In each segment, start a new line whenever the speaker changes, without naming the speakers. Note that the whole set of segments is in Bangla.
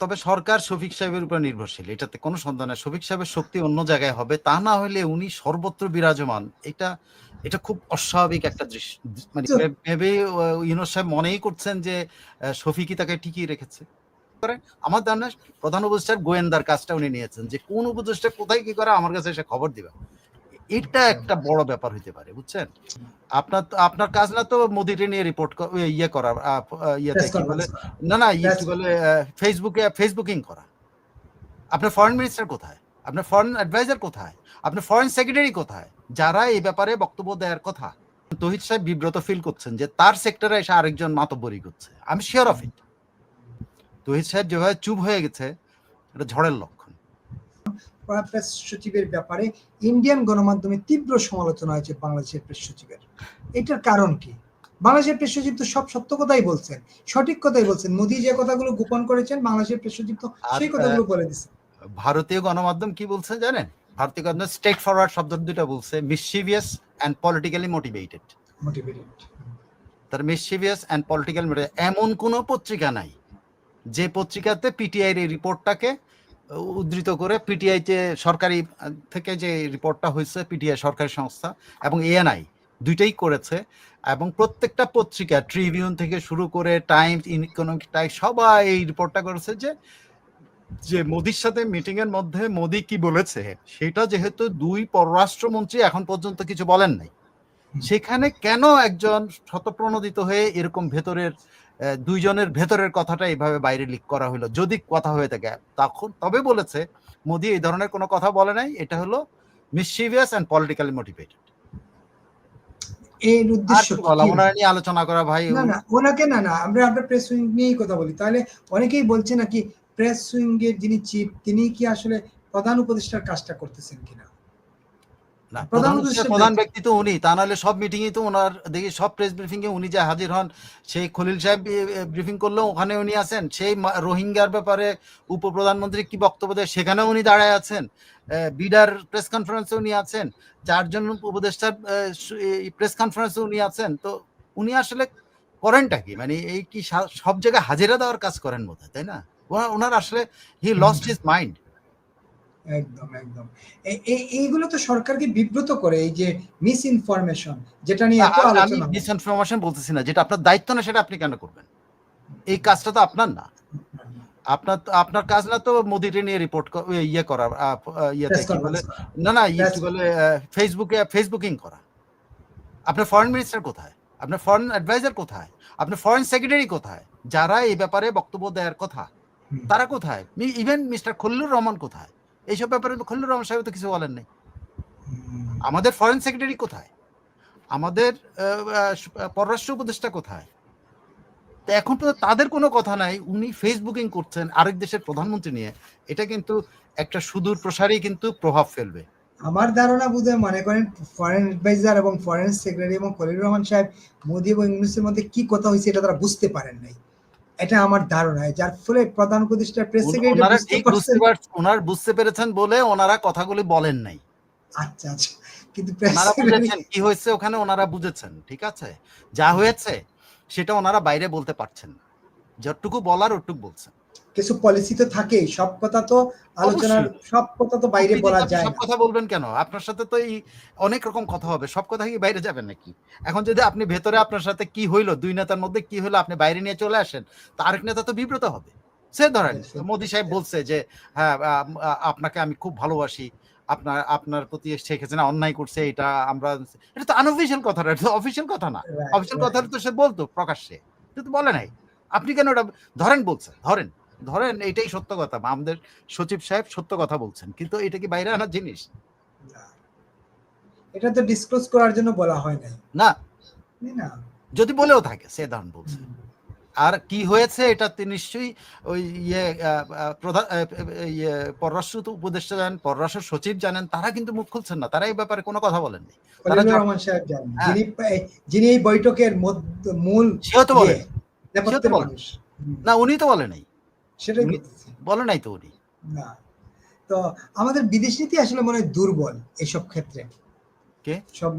তবে সরকার শফিক সাহেবের উপর নির্ভরশীল। এটাতে কোনো সন্দেহ নাই। শফিক সাহেবের শক্তি অন্য জায়গায় হবে। তা না হলে উনি সর্বত্র বিরাজমান। এটা এটা খুব অস্বাভাবিক একটা দৃশ্য। মানে ভেবে আহ, ইউনুস সাহেব মনেই করছেন যে শফিকই তাকে টিকিয়ে রেখেছে। করে আমার ধারণা প্রধান উপদেষ্টার গোয়েন্দার কাজটা উনি নিয়েছেন। যে কোন উপদেষ্টা কোথায় কি করে আমার কাছে এসে খবর দিবে। এটা একটা বড় ব্যাপার হইতে পারে বুঝছেন? আপনার আপনার কাজ না তো মোদিকে নিয়ে রিপোর্ট ইয়ে আহ, ইয়েতে কি বলে?
করা।
না না ইয়ে কি বলে ফেসবুকে ফেসবুকিং করা। আপনার ফরেন মিনিস্টার কোথায়? আপনার ফরেন অ্যাডভাইজার কোথায়? আপনার ফরেন সেক্রেটারি কোথায়? যারা এই ব্যাপারে বক্তব্য দেওয়ার কথা। তহিদ সাহেব বিব্রত ফিল করছেন যে তার সেক্টরে এসে আরেকজন মাতব্বরি করছে। আমি শিওর অফ ইট তহিদ সাহেব যেভাবে চুপ হয়ে গেছে এটা ঝড়ের লক্ষণ।
প্রেস সচিবের ব্যাপারে ইন্ডিয়ান গণমাধ্যমে তীব্র সমালোচনা হয়েছে বাংলাদেশের প্রেস সচিবের। এটার কারণ কি? বাংলাদেশের প্রেস সচিব তো সব সত্য কথাই বলছেন সঠিক কথাই বলছেন। মোদি যে কথাগুলো গোপন করেছেন বাংলাদেশের প্রেস সচিব তো সেই কথাগুলো বলে দিচ্ছেন
ভারতীয় গণমাধ্যম কি বলছে জানেন? ভারতীয় গণমাধ্যম স্টেট ফরওয়ার্ড শব্দ দুটো বলছে mischievous and politically motivated
motivated
তার মিসচিভিয়াস অ্যান্ড পলিটিক্যাল এমন কোনো পত্রিকা নাই যে পত্রিকাতে পিটিআই এর এই রিপোর্টটাকে উদ্ধৃত করে পিটিআই যে সরকারি থেকে যে রিপোর্টটা হয়েছে পিটিআই সরকারি সংস্থা এবং এএনআই দুইটাই করেছে এবং প্রত্যেকটা পত্রিকা ট্রিবিউন থেকে শুরু করে টাইমস ইকোনমিক টাইম সবাই এই রিপোর্টটা করেছে যে যে মোদির সাথে মিটিং এর মধ্যে মোদি কি বলেছে সেটা যেহেতু দুই পররাষ্ট্রমন্ত্রী এখন পর্যন্ত কিছু বলেন নাই। সেখানে কেন একজন শতপ্রণোদিত হয়ে এরকম ভেতরের দুইজনের ভেতরের কথাটা এইভাবে বাইরে লিক করা হলো যদি কথা হয়ে থাকে তখন তবে বলেছে মোদি এই ধরনের কোনো কথা বলে নাই। এটা হলো মিসচিভিয়াস অ্যান্ড পলিটিক্যালি মোটিভেটেড
এর উদ্দেশ্য?
নিয়ে আলোচনা করা ভাই
না না ওনাকে না না আমরা আমরা প্রেস উইং নিয়েই কথা বলি। তাহলে অনেকেই বলছে নাকি প্রেস উইং এর যিনি চিফ তিনি কি আসলে প্রধান উপদেষ্টার কাজটা করতেছেন কিনা? প্রধান
প্রধান
উপদেষ্টা
প্রধান
ব্যক্তি-
তো উনি তা নাহলে সব মিটিংই তো ওনার দেখি সব প্রেস ব্রিফিং এ উনি যে হাজির হন সেই খলিল সাহেব ব্রিফিং করলেও ওখানে উনি আছেন সেই রোহিঙ্গার ব্যাপারে উপপ্রধানমন্ত্রী কি বক্তব্য দেয় সেখানেও উনি দাঁড়ায় আছেন বিডার প্রেস কনফারেন্সে উনি আছেন চারজন উপদেষ্টার প্রেস কনফারেন্সে উনি আছেন তো উনি আসলে করেনটা কি? মানে এই কি সব জায়গায় হাজিরা দেওয়ার কাজ করেন বোধ তাই না? ওনার- ওনার আসলে হি লস্ট হিজ মাইন্ড
একদম একদম। এইগুলো তো সরকারকে বিব্রত করে এই যে মিস ইনফরমেশন যেটা নিয়ে এত আলোচনা হয়।
মিসইনফরমেশন বলতেছি না যেটা আপনার দায়িত্ব না সেটা আপনি কেন করবেন? এই কাজটা তো আপনার না। আপনার তো- আপনার কাজ না তো নিয়ে রিপোর্ট ইয়ে করা আহ, আহ, ইয়েতে কি বলে? না না ইয়ে কি বলে ফেসবুকে ফেসবুকিং করা। আপনার ফরেন মিনিস্টার কোথায়? আপনার ফরেন অ্যাডভাইজার কোথায়? আপনার ফরেন সেক্রেটারি কোথায়? যারা এই ব্যাপারে বক্তব্য দেওয়ার কথা তারা কোথায়? ইভেন মিস্টার খল্লুর রহমান কোথায়? এইসব ব্যাপারে খল্লুর রহমান সাহেব তো কিছু বলেন নাই। আমাদের ফরেন সেক্রেটারি কোথায়? আমাদের পররাষ্ট্র উপদেষ্টা কোথায়? তো এখন তো তাদের কোনো কথা নাই, উনি ফেসবুকিং করছেন আরেক দেশের প্রধানমন্ত্রী নিয়ে। এটা কিন্তু একটা সুদূর প্রসারী কিন্তু প্রভাব ফেলবে।
আমার ধারণা বোধহয় মনে করেন ফরেন অ্যাডভাইজার এবং ফরেন সেক্রেটারি এবং খলিল রহমান সাহেব মোদী এবং ইংলিশের মধ্যে কি কথা হয়েছে এটা তারা বুঝতে পারেন নাই। এটা আমার ধারণা যার ফলে প্রধান উপদেষ্টা প্রেস সেক্রেটারি
ওনারা
বুঝতে পারছেন।
বলে ওনারা কথাগুলি বলেন নাই।
আচ্ছা আচ্ছা। কিন্তু
কি হয়েছে ওখানে ওনারা বুঝেছেন ঠিক আছে? যা হয়েছে সেটা ওনারা বাইরে বলতে পারছেন না। যতটুকু বলার ওটুকু বলছেন।
কিছু পলিসি তো থাকেই সব কথা তো আলোচনার সব কথা তো বাইরে বলা যায়
সব কথা বলবেন কেন? আপনার সাথে তো এই অনেক রকম কথা হবে সব কথা কি বাইরে যাবেন নাকি? এখন যদি আপনি ভেতরে আপনার সাথে কি হইল দুই নেতার মধ্যে কি হলো আপনি বাইরে নিয়ে চলে আসেন তো আরেক নেতা তো বিব্রত হবে। সে ধরেন
হ্যাঁ,
মোদি সাহেব বলছে যে হ্যাঁ আপনাকে আমি খুব ভালোবাসি আপনার আপনার প্রতি শেখ হাসিনা অন্যায় করছে এটা আমরা এটা তো আনঅফিসিয়াল কথা না এটা তো অফিসিয়াল কথা না। অফিসিয়াল. কথা তো সে বলতো প্রকাশ্যে কিন্তু বলে নাই। আপনি কেন ওটা ধরেন বলছেন ধরেন। ধরেন এটাই সত্য কথা আমাদের সচিব সাহেব সত্য কথা বলছেন কিন্তু এটা কি বাইরে আনার জিনিস?
এটা তো ডিসক্লোজ করার জন্য বলা হয় নাই।
না।
না
যদি বলেও থাকে সে দান বলছে। আর কি হয়েছে এটা তো নিশ্চয়ই ওই ইয়ে প্রধান ইয়ে পররাষ্ট্র উপদেষ্টা জানেন পররাষ্ট্র সচিব জানেন তারা কিন্তু মুখ খুলছেন না তারা এই ব্যাপারে কোনো কথা বলেননি। হ্যাঁ।
যিনি এই- বৈঠকের মূল
সেও তো বলে
ইয়ে,
বলে। না উনি তো বলে নাই
সেটাই
বলে নাই তো উনি?
না। তো আমাদের বিদেশ নীতি আসলে মনে হয় দুর্বল এসব ক্ষেত্রে।
কে?
সব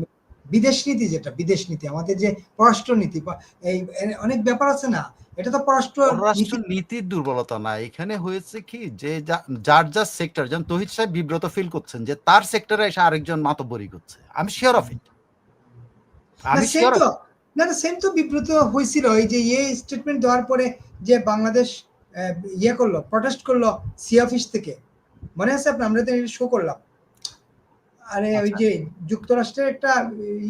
বিদেশ নীতি যেটা বিদেশ নীতি আমাদের যে পররাষ্ট্র নীতি এই অনেক ব্যাপার আছে না এটা তো পররাষ্ট্র
পররাষ্ট্র নীতির দুর্বলতা না। এখানে হয়েছে কি যে যার যার সেক্টর যেমন তহিদ সাহেব বিব্রত ফিল করছেন যে তার সেক্টরে এসে আরেকজন মাতব্বরি করছে। আমি শিওর অফ ইট আমি শিওর
না না সেম তো বিব্রত হয়েছিল। এই যে ইয়ে স্টেটমেন্ট দেওয়ার পরে যে বাংলাদেশ ইয়ে করল প্রটেস্ট করল সি অফিস থেকে। মনে আছে আপনার? আমরা তো শো করলাম। আরে ওই
আচ্ছা।
যে যুক্তরাষ্ট্রের একটা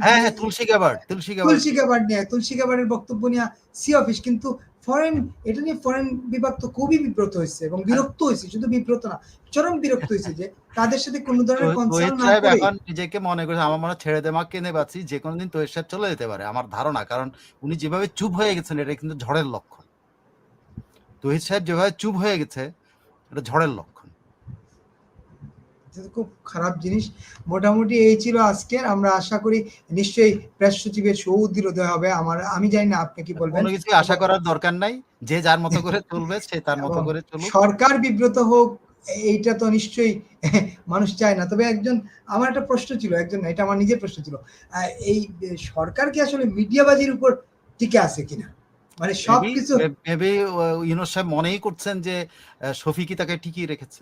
হ্যাঁ হ্যাঁ তুলসী গ্যাবার্ড তুলসী গ্যাবার্ড
তুলসী গাবার নিয়ে তুলসী গাবারের বক্তব্য নিয়ে সি অফিস কিন্তু ফরেন এটা নিয়ে ফরেন বিভাগ তো খুবই বিব্রত হয়েছে এবং বিরক্ত হয়েছে শুধু বিব্রত না চরম বিরক্ত হয়েছে যে তাদের সাথে কোনো ধরনের কনসার্ন না করে।
এখন নিজেকে মনে করছে আমার মনে ছেড়ে দে মা কেনে বাঁচি যে কোনো দিন তহিদ সাহেব চলে যেতে পারে আমার ধারণা কারণ উনি যেভাবে চুপ হয়ে গেছেন এটা কিন্তু ঝড়ের লক্ষণ। তহিদ সাহেব যেভাবে চুপ হয়ে গেছে এটা ঝড়ের লক্ষণ।
খুব খারাপ জিনিস। মোটামুটি এই ছিল আজকের। আমরা আশা করি নিশ্চয়ই প্রেস সচিবের সৌদির উদয় হবে। আমার আমি জানি না আপনি কি বলবেন।
কোনো কিছু আশা করার দরকার নাই। যে যার মতো করে চলবে সে তার মতো করে চলুক।
সরকার বিব্রত হোক এইটা তো নিশ্চয়ই মানুষ চায় না। তবে একজন আমার একটা প্রশ্ন ছিল একজন এটা আমার নিজের প্রশ্ন ছিল। এই সরকার কি আসলে মিডিয়াবাজির উপর টিকে আছে কিনা? মানে সবকিছু
ভেবে ইউনুস সাহেব মনেই করছেন যে আহ, শফিকি তাকে ঠিকই রেখেছে।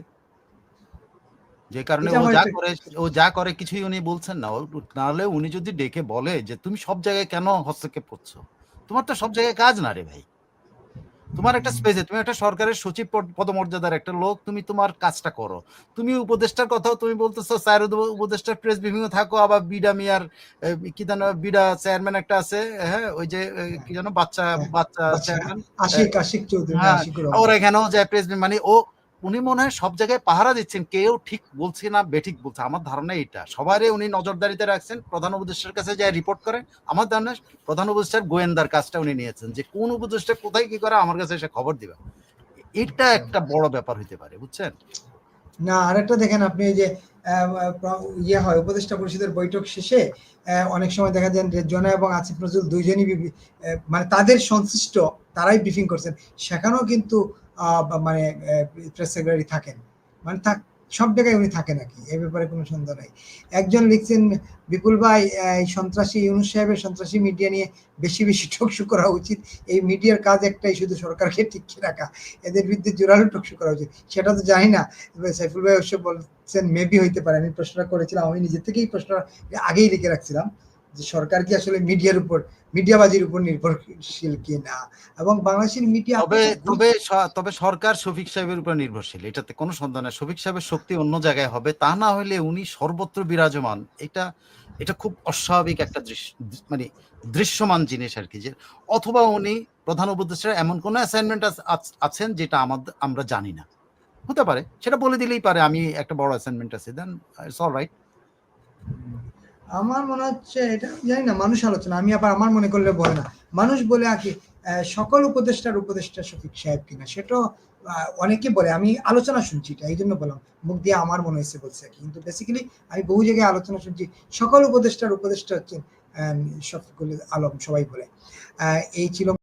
যে কারণে ও যা করে ও যা করে কিছুই উনি বলছেন না। নাহলে উনি যদি ডেকে বলে যে তুমি সব জায়গায় কেন হস্তক্ষেপ করছ? তোমার তো সব জায়গায় কাজ না রে ভাই। তোমার একটা স্পেসে তুমি একটা সরকারের সচিব পদমর্যাদার একটা লোক তুমি তোমার কাজটা করো তুমি উপদেষ্টার কথাও তুমি বলতেছো স্যার উপদেষ্টার প্রেস বিভিন্ন থাকো আবার বিডা মিয়ার কি যেন বিডা চেয়ারম্যান একটা আছে হ্যাঁ ওই যে কি যেন বাচ্চা
হ্যাঁ,
বাচ্চা। চেয়ারম্যান
আশিক আশিক চৌধুরী
হ্যাঁ, ওর এখানেও যায় প্রেস মানে ও উনি মনে হয় সব জায়গায় পাহারা দিচ্ছেন, কেউ ঠিক বলছে না, বেঠিক বলছে আমার ধারণা এটা সবারই উনি নজরদারিতে রাখছেন, প্রধান উপদেষ্টার কাছে যায় রিপোর্ট করে আমার ধারণা প্রধান উপদেষ্টার গোয়েন্দার কাজটা উনি নিয়েছেন যে কোন উপদেষ্টা কোথায় কি করে আমার কাছে এসে খবর দিবে এটা একটা বড় ব্যাপার হইতে পারে, বুঝছেন?
না, আরেকটা দেখেন আপনি যে ইয়ে হয়, উপদেষ্টা পরিষদের বৈঠক শেষে অনেক সময় দেখা যায় যে জনা এবং আসিফ নজরুল দুইজনই মানে তাদের সংশ্লিষ্ট তারাই ব্রিফিং করছেন। সেখানেও কিন্তু মানে প্রেস সেক্রেটারি থাকেন। মানে থাক, সব জায়গায় উনি থাকেন নাকি এ ব্যাপারে কোনো সন্দেহ নাই। একজন লিখছেন, বিপুল ভাই এই সন্ত্রাসী ইউনুস সাহেবের সন্ত্রাসী মিডিয়া নিয়ে বেশি বেশি টকশু করা উচিত। এই মিডিয়ার কাজ একটাই, শুধু সরকারকে টিকিয়ে রাখা। এদের বিরুদ্ধে জোরালো টকশু করা উচিত। সেটা তো জানি না। সাইফুল ভাই অবশ্য বলছেন, মেবি হইতে পারে। আমি প্রশ্নটা করেছিলাম, আমি নিজে থেকেই প্রশ্নটা আগেই লিখে রাখছিলাম। যে সরকার কি আসলে মিডিয়ার উপর মিডিয়াবাজির উপর নির্ভরশীল কি না এবং বাংলাদেশের মিডিয়া
তবে তবে তবে সরকার শফিক সাহেবের উপর নির্ভরশীল এটাতে কোনো সন্দেহ নাই। শফিক সাহেবের শক্তি অন্য জায়গায় হবে তা না হলে উনি সর্বত্র বিরাজমান। এটা এটা খুব অস্বাভাবিক একটা দৃশ্য মানে দৃশ্যমান জিনিস আর কি যে অথবা উনি প্রধান উপদেষ্টার এমন কোন অ্যাসাইনমেন্ট আছেন যেটা আমাদের আমরা জানি না। হতে পারে সেটা বলে দিলেই পারে আমি একটা বড় অ্যাসাইনমেন্ট আছে দেন ইটস অল রাইট
আমার মনে হচ্ছে এটা, জানি না, মানুষ আলোচনা, আমি আবার আমার মনে করলে বলে না মানুষ বলে আঁকি সকল উপদেষ্টার উপদেষ্টা শফিক সাহেব কিনা সেটা অনেকে বলে, আমি আলোচনা শুনছি এটা এই জন্য বললাম, মুখ দিয়ে আমার মনে হয়েছে বলছে আর। কিন্তু বেসিক্যালি আমি বহু জায়গায় আলোচনা শুনছি, সকল উপদেষ্টার উপদেষ্টা হচ্ছেন শফিকুল আলম, সবাই বলে এই ছিল